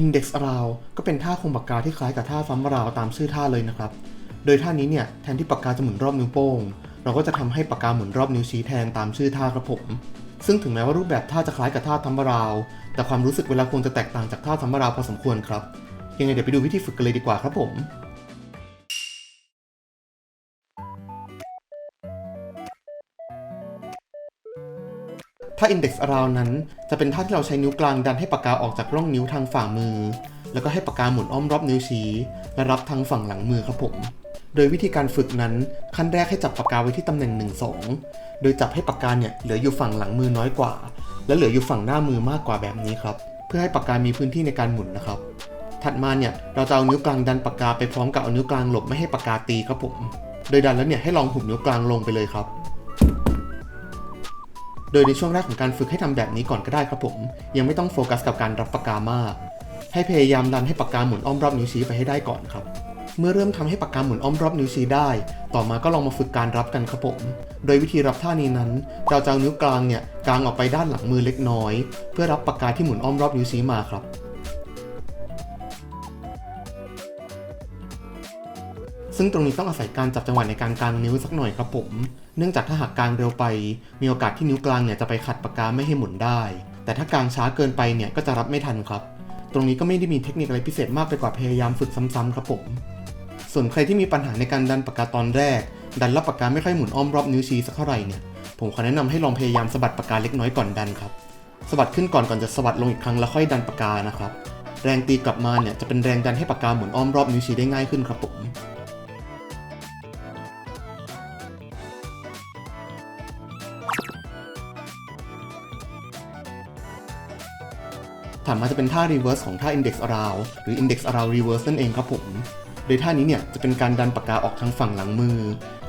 Index Around ก็เป็นท่าคงปากกาที่คล้ายกับท่าฟัมราวตามชื่อท่าเลยนะครับ โดยท่านี้เนี่ยแทนที่ปากกาจะหมุนรอบนิ้วโป้ง เราก็จะทำให้ปากกาหมุนรอบนิ้วชี้แทนตามชื่อท่าครับผม ซึ่งถึงแม้ว่ารูปแบบท่าจะคล้ายกับท่าทัมราว แต่ความรู้สึกเวลาควรจะแตกต่างจากท่าทัมราวพอสมควรครับ ยังไงเดี๋ยวไปดูวิธีฝึกกันเลยดีกว่าครับผม ถ้า index around นั้น จะเป็นท่าที่เราใช้นิ้วกลางดันให้ปากกาออกจากร่องนิ้วทางฝ่ามือ แล้วก็ให้ปากกาหมุนอ้อมรอบนิ้วชี้ และรับทางฝั่งหลังมือครับผม โดยวิธีการฝึกนั้น ขั้นแรกให้จับปากกาไว้ที่ตำแหน่ง 1 2 โดยจับให้ปากกาเนี่ยเหลืออยู่ฝั่งหลังมือน้อยกว่า และเหลืออยู่ฝั่งหน้ามือมากกว่าแบบนี้ครับ เพื่อให้ปากกามีพื้นที่ในการหมุนนะครับ ถัดมาเนี่ยเราจะเอานิ้วกลางดันปากกาไปพร้อมกับเอานิ้วกลางหลบไม่ให้ปากกาตีครับผม โดยดันแล้วเนี่ยให้ลองหุบนิ้วกลางลงไปเลยครับ โดยในช่วงแรกของการฝึกให้ทำแบบนี้ก่อนก็ได้ครับผม ยังไม่ต้องโฟกัสกับการรับปากกามาก ให้พยายามดันให้ปากกาหมุนอ้อมรอบนิ้วชี้ไปให้ได้ก่อนครับ เมื่อเริ่มทำให้ปากกาหมุนอ้อมรอบนิ้วชี้ได้ ต่อมาก็ลองมาฝึกการรับกันครับผม โดยวิธีรับท่านี้นั้น เราจะเอานิ้วกลางเนี่ยกางออกไปด้านหลังมือเล็กน้อย เพื่อรับปากกาที่หมุนอ้อมรอบนิ้วชี้มาครับ ซึ่งตรงนี้ต้องอาศัยการจับจังหวะในการกางนิ้วสักหน่อยครับผม เนื่องจากถ้าหากกางเร็วไป มีโอกาสที่นิ้วกลางเนี่ยจะไปขัดปากกาไม่ให้หมุนได้ แต่ถ้ากางช้าเกินไปเนี่ยก็จะรับไม่ทันครับ ตรงนี้ก็ไม่ได้มีเทคนิคอะไรพิเศษมากไปกว่าพยายามฝึกซ้ำๆครับผม ส่วนใครที่มีปัญหาในการดันปากกาตอนแรก ดันแล้วปากกาไม่ค่อยหมุนอ้อมรอบนิ้วชี้สักเท่าไหร่เนี่ย ผมขอแนะนำให้ลองพยายามสะบัดปากกาเล็กน้อยก่อนดันครับ สะบัดขึ้นก่อนก่อนจะสะบัดลงอีกครั้งแล้วค่อยดันปากกานะครับ แรงตีกลับมาเนี่ยจะเป็นแรงดันให้ปากกาหมุนอ้อมรอบนิ้วชี้ได้ง่ายขึ้นครับผม ถัดมาจะเป็นท่า reverse ของท่า index around หรือ index around reverse นั่นเองครับผม โดยท่านี้เนี่ยจะเป็นการดันปากกาออกทางฝั่งหลังมือ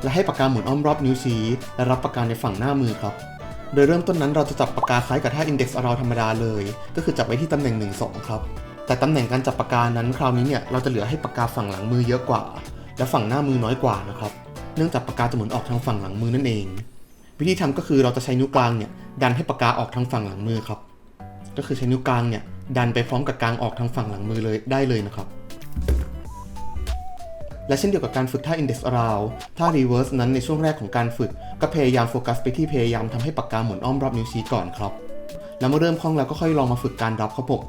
และให้ปากกาหมุนอ้อมรอบนิ้วชี้ และรับปากกาในฝั่งหน้ามือครับ โดยเริ่มต้นนั้นเราจะจับปากกาคล้ายกับท่า index around ธรรมดาเลย ก็คือจับไว้ที่ตำแหน่ง 1 2 ครับ แต่ตำแหน่งการจับปากกานั้นคราวนี้เนี่ยเราจะเหลือให้ปากกาฝั่งหลังมือเยอะกว่า และฝั่งหน้ามือน้อยกว่านะครับ เนื่องจากปากกาจะหมุนออกทางฝั่งหลังมือนั่นเอง วิธีทำก็คือเราจะใช้นิ้วกลางเนี่ยดันให้ปากกาออกทางฝั่งหลังมือครับ ก็คือใช้นิ้วกลางเนี่ยดันไปพร้อมกับกลางออกทางฝั่งหลังมือเลยได้เลยนะครับ และเช่นเดียวกับการฝึกท่า index around ท่า reverse นั้นในช่วงแรกของการฝึก ก็พยายามโฟกัสไปที่พยายามทำให้ปากกาหมุนอ้อมรอบนิ้วชี้ก่อนครับ แล้วเมื่อเริ่มคล่องแล้วก็ค่อยลองมาฝึกการรับครับผม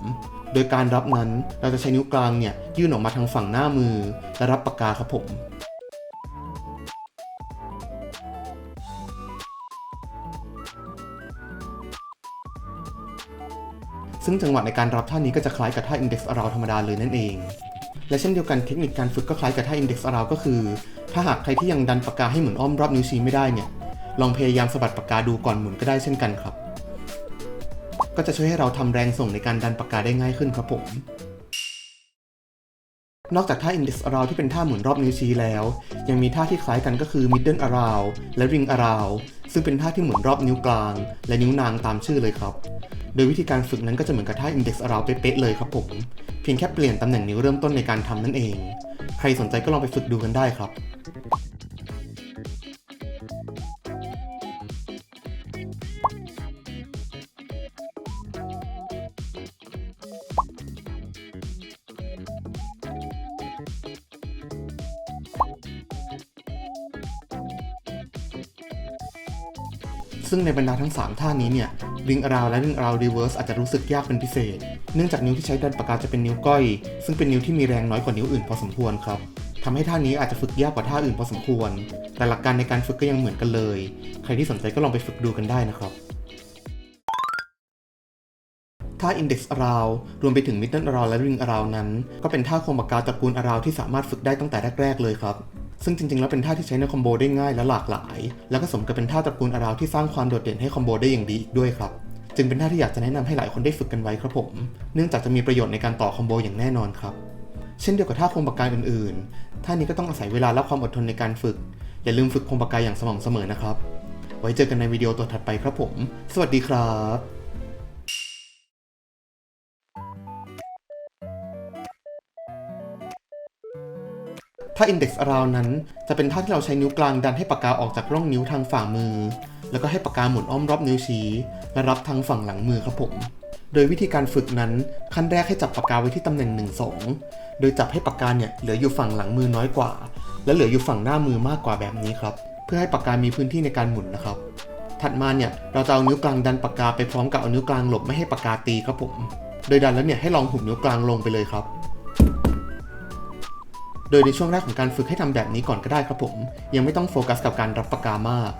โดยการรับนั้นเราจะใช้นิ้วกลางเนี่ยยื่นออกมาทางฝั่งหน้ามือ และรับปากกาครับผม ซึ่งจังหวะในการรับท่านี้ก็จะคล้ายกับท่า index around ธรรมดาเลยนั่นเอง และเช่นเดียวกันเทคนิคการฝึกก็คล้ายกับท่า index around ก็คือ ถ้าหากใครที่ยังดันปากกาให้หมุนอ้อมรอบนิ้วชี้ไม่ได้เนี่ย ลองพยายามสะบัดปากกาดูก่อนหมุนก็ได้เช่นกันครับ ก็จะช่วยให้เราทำแรงส่งในการดันปากกาได้ง่ายขึ้นครับผมนอกจากท่า index around ที่เป็นท่าหมุนรอบนิ้วชี้แล้ว ยังมีท่าที่คล้ายกันก็คือ middle around และ ring around ซึ่งเป็นท่าที่หมุนรอบนิ้วกลาง และนิ้วนางตามชื่อเลยครับ ดยวิธีการฝึกนั้นก็จะเหมือนกับท่า index around เป๊ะๆเลยครับผม เพียงแค่เปลี่ยนตำแหน่งนิ้วเริ่มต้นในการทำนั่นเอง ใครสนใจก็ลองไปฝึกดูกันได้ครับซึ่งในบรรดาทั้ง 3 ท่านี้เนี่ย ring around และ ring around reverse อาจจะรู้สึกยากเป็นพิเศษ เนื่องจากนิ้วที่ใช้ดันปากกาจะเป็นนิ้วก้อย ซึ่งเป็นนิ้วที่มีแรงน้อยกว่านิ้วอื่นพอสมควรครับทำให้ท่านี้อาจจะฝึกยากกว่าท่าอื่นพอสมควร แต่หลักการในการฝึกก็ยังเหมือนกันเลย ใครที่สนใจก็ลองไปฝึกดูกันได้นะครับท่า index around รวมไปถึง middle around และ ring around นั้น ก็เป็นท่าโคมปากกาตระกูล around ที่สามารถฝึกได้ตั้งแต่แรก ๆ เลยครับ ซึ่งจริงๆ แล้วเป็นท่าที่ใช้ในคอมโบได้ง่ายและหลากหลาย แล้วก็สมกับเป็นท่าตระกูล around ที่สร้างความโดดเด่นให้คอมโบได้อย่างดีอีกด้วยครับ จึงเป็นท่าที่อยากจะแนะนำให้หลายคนได้ฝึกกันไว้ครับผม เนื่องจากจะมีประโยชน์ในการต่อคอมโบอย่างแน่นอนครับ เช่นเดียวกับท่าโคมปากกาอื่นๆ ท่านี้ก็ต้องอาศัยเวลาและความอดทนในการฝึก อย่าลืมฝึกโคมปากกาอย่างสม่ำเสมอนะครับ ไว้เจอกันในวิดีโอตัวถัดไปครับผม สวัสดีครับ ถ้า index around นั้น จะเป็นท่าที่เราใช้นิ้วกลางดันให้ปากกาออกจากร่องนิ้วทางฝ่ามือ แล้วก็ให้ปากกาหมุนอ้อมรอบนิ้วชี้ และรับทางฝั่งหลังมือครับผม โดยวิธีการฝึกนั้นขั้นแรกให้จับปากกาไว้ที่ตำแหน่ง 1 2 โดยจับให้ปากกาเนี่ยเหลืออยู่ฝั่งหลังมือน้อยกว่า และเหลืออยู่ฝั่งหน้ามือมากกว่าแบบนี้ครับ เพื่อให้ปากกามีพื้นที่ในการหมุนนะครับ ถัดมาเนี่ยเราจะเอานิ้วกลางดันปากกาไปพร้อมกับเอานิ้วกลางหลบไม่ให้ปากกาตีครับผม โดยดันแล้วเนี่ยให้ลองหุบนิ้วกลางลงไปเลยครับ โดยในช่วงแรกของการฝึกให้ทำแบบนี้ก่อนก็ได้ครับผม ยังไม่ต้องโฟกัสกับการรับปากกามาก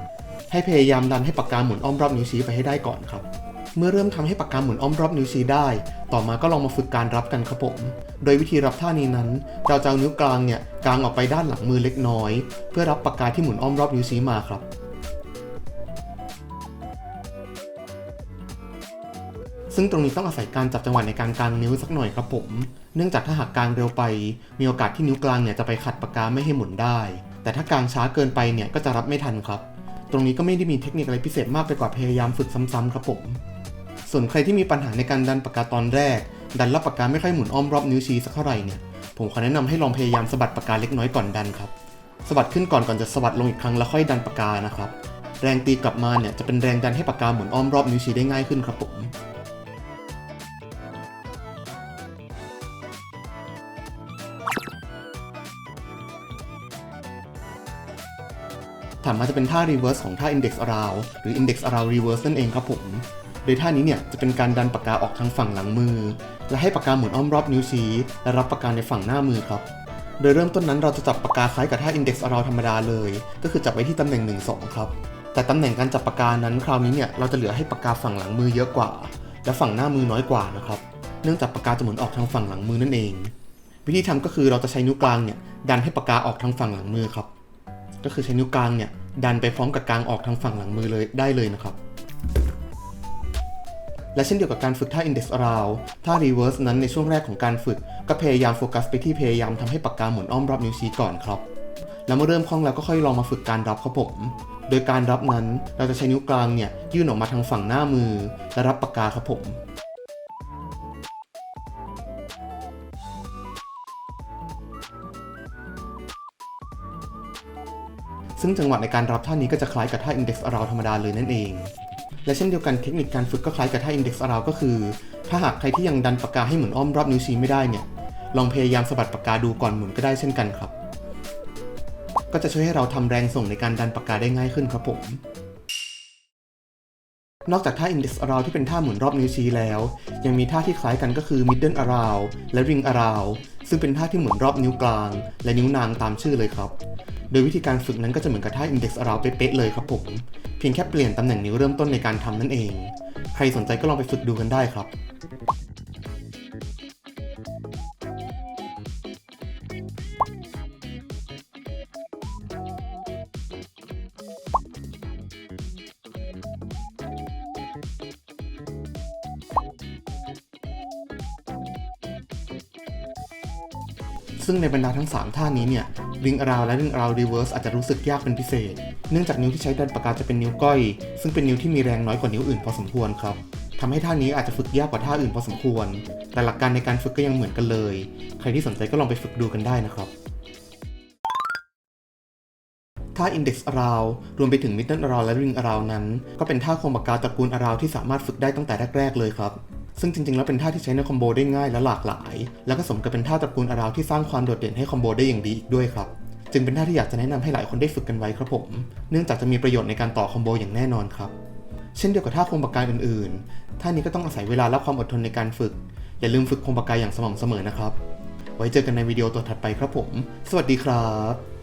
ให้พยายามดันให้ปากกาหมุนอ้อมรอบนิ้วชี้ไปให้ได้ก่อนครับ เมื่อเริ่มทำให้ปากกาหมุนอ้อมรอบนิ้วชี้ได้ ต่อมาก็ลองมาฝึกการรับกันครับผม โดยวิธีรับท่านี้นั้น เราจะเอานิ้วกลางเนี่ยกางออกไปด้านหลังมือเล็กน้อย เพื่อรับปากกาที่หมุนอ้อมรอบนิ้วชี้มาครับ ซึ่งตรงนี้ต้องอาศัยการจับจังหวะในการกางนิ้วสักหน่อยครับผม เนื่องจากถ้าหากกางเร็วไป มีโอกาสที่นิ้วกลางเนี่ยจะไปขัดปากกาไม่ให้หมุนได้ แต่ถ้ากางช้าเกินไปเนี่ยก็จะรับไม่ทันครับ ตรงนี้ก็ไม่ได้มีเทคนิคอะไรพิเศษมากไปกว่าพยายามฝึกซ้ำๆครับผม ส่วนใครที่มีปัญหาในการดันปากกาตอนแรก ดันแล้วปากกาไม่ค่อยหมุนอ้อมรอบนิ้วชี้สักเท่าไหร่เนี่ย ผมขอแนะนำให้ลองพยายามสะบัดปากกาเล็กน้อยก่อนดันครับสะบัดขึ้นก่อนก่อนจะสะบัดลงอีกครั้งแล้วค่อยดันปากกานะครับ แรงตีกลับมาเนี่ยจะเป็นแรงดันให้ปากกาหมุนอ้อมรอบนิ้วชี้ได้ง่ายขึ้นครับผม ถัดมาจะเป็นท่า reverse ของท่า index around หรือ index around reverse นั่นเองครับผม โดยท่านี้เนี่ยจะเป็นการดันปากกาออกทางฝั่งหลังมือ และให้ปากกาหมุนอ้อมรอบนิ้วชี้ และรับปากกาในฝั่งหน้ามือครับโดยเริ่มต้นนั้นเราจะจับปากกาคล้ายกับท่า index around ธรรมดาเลย ก็คือจับไว้ที่ตำแหน่ง 1 2 ครับ แต่ตำแหน่งการจับปากกานั้นคราวนี้เนี่ยเราจะเหลือให้ปากกาฝั่งหลังมือเยอะกว่า และฝั่งหน้ามือน้อยกว่านะครับ เนื่องจากปากกาจะหมุนออกทางฝั่งหลังมือนั่นเอง วิธีทำก็คือเราจะใช้นิ้วกลางเนี่ยดันให้ปากกาออกทางฝั่งหลังมือครับ ก็คือใช้นิ้วกลางเนี่ยดันไปพร้อมกับกลางออกทางฝั่งหลังมือเลยได้เลยนะครับ และเช่นเดียวกับการฝึกท่า index around ท่า reverse นั้นในช่วงแรกของการฝึก ก็พยายามโฟกัสไปที่พยายามทำให้ปากกาหมุนอ้อมรอบนิ้วชี้ก่อนครับ แล้วเมื่อเริ่มคล่องแล้วก็ค่อยลองมาฝึกการรับครับผม โดยการรับนั้นเราจะใช้นิ้วกลางเนี่ยยื่นออกมาทางฝั่งหน้ามือ และรับปากกาครับผม ซึ่งจังหวะในการรับท่านี้ก็จะคล้ายกับท่า index around ธรรมดาเลยนั่นเอง และเช่นเดียวกันเทคนิคการฝึกก็คล้ายกับท่า index around ก็คือ ถ้าหากใครที่ยังดันปากกาให้หมุนอ้อมรอบนิ้วชี้ไม่ได้เนี่ย ลองพยายามสะบัดปากกาดูก่อนหมุนก็ได้เช่นกันครับ ก็จะช่วยให้เราทำแรงส่งในการดันปากกาได้ง่ายขึ้นครับผม นอกจากท่า index around ที่เป็นท่าหมุนรอบนิ้วชี้แล้ว ยังมีท่าที่คล้ายกันก็คือ middle around และ ring around ซึ่งเป็นท่าที่หมุนรอบนิ้วกลาง และนิ้วนางตามชื่อเลยครับ โดยวิธีการฝึกนั้นก็จะเหมือนกับท่า index around เป๊ะๆเลยครับผม เพียงแค่เปลี่ยนตำแหน่งนิ้วเริ่มต้นในการทำนั่นเอง ใครสนใจก็ลองไปฝึกดูกันได้ครับซึ่งในบรรดาทั้ง 3 ท่านี้เนี่ย ring around และ ring around reverse อาจจะรู้สึกยากเป็นพิเศษ เนื่องจากนิ้วที่ใช้ดันปากกาจะเป็นนิ้วก้อย ซึ่งเป็นนิ้วที่มีแรงน้อยกว่านิ้วอื่นพอสมควรครับทำให้ท่านี้อาจจะฝึกยากกว่าท่าอื่นพอสมควร แต่หลักการในการฝึกก็ยังเหมือนกันเลย ใครที่สนใจก็ลองไปฝึกดูกันได้นะครับท่า index around รวมไปถึง middle around และ ring around นั้น ก็เป็นท่าโคมปากกาตระกูล around ที่สามารถฝึกได้ตั้งแต่แรก ๆ เลยครับ ซึ่งจริง ๆ แล้วเป็นท่าที่ใช้ในคอมโบได้ง่ายและหลากหลาย แล้วก็สมกับเป็นท่าตระกูล around ที่สร้างความโดดเด่นให้คอมโบได้อย่างดีอีกด้วยครับ จึงเป็นท่าที่อยากจะแนะนำให้หลายคนได้ฝึกกันไว้ครับผม เนื่องจากจะมีประโยชน์ในการต่อคอมโบอย่างแน่นอนครับ เช่นเดียวกับท่าโคมปากกาอื่นๆ ท่านี้ก็ต้องอาศัยเวลาและความอดทนในการฝึก อย่าลืมฝึกโคมปากกาอย่างสม่ำเสมอนะครับ ไว้เจอกันในวิดีโอตัวถัดไปครับผม สวัสดีครับ